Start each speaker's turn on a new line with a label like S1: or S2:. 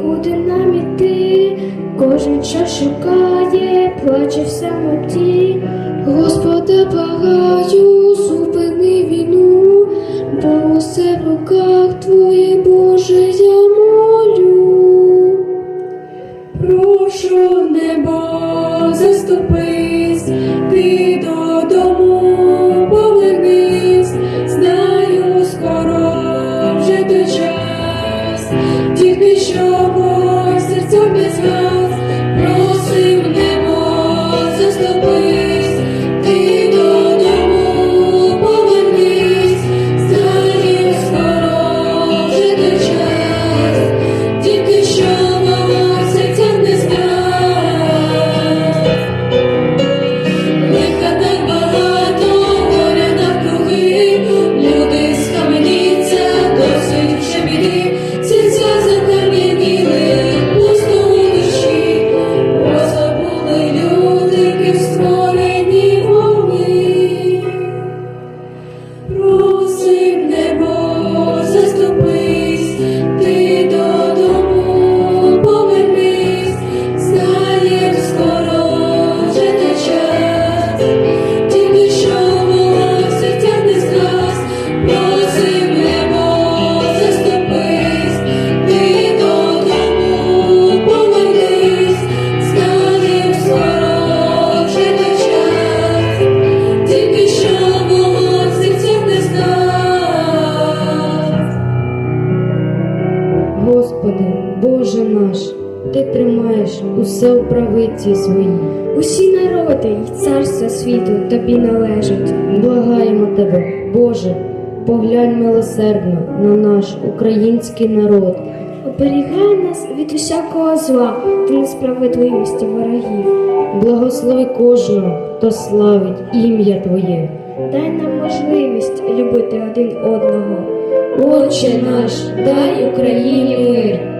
S1: куди нам іти? Кожен час шукає, плаче в самоті. Господа благаю, to misery.
S2: Господи, Боже наш, Ти тримаєш усе у правиці своїй.
S1: Усі народи й царства світу тобі належать.
S2: Благаємо Тебе, Боже, поглянь милосердно на наш український народ.
S1: Оберігай нас від усякого зла та несправедливості ворогів.
S2: Благослови кожного, хто славить ім'я Твоє.
S1: Дай нам можливість любити один одного.
S2: Отче наш, дай Україні мир.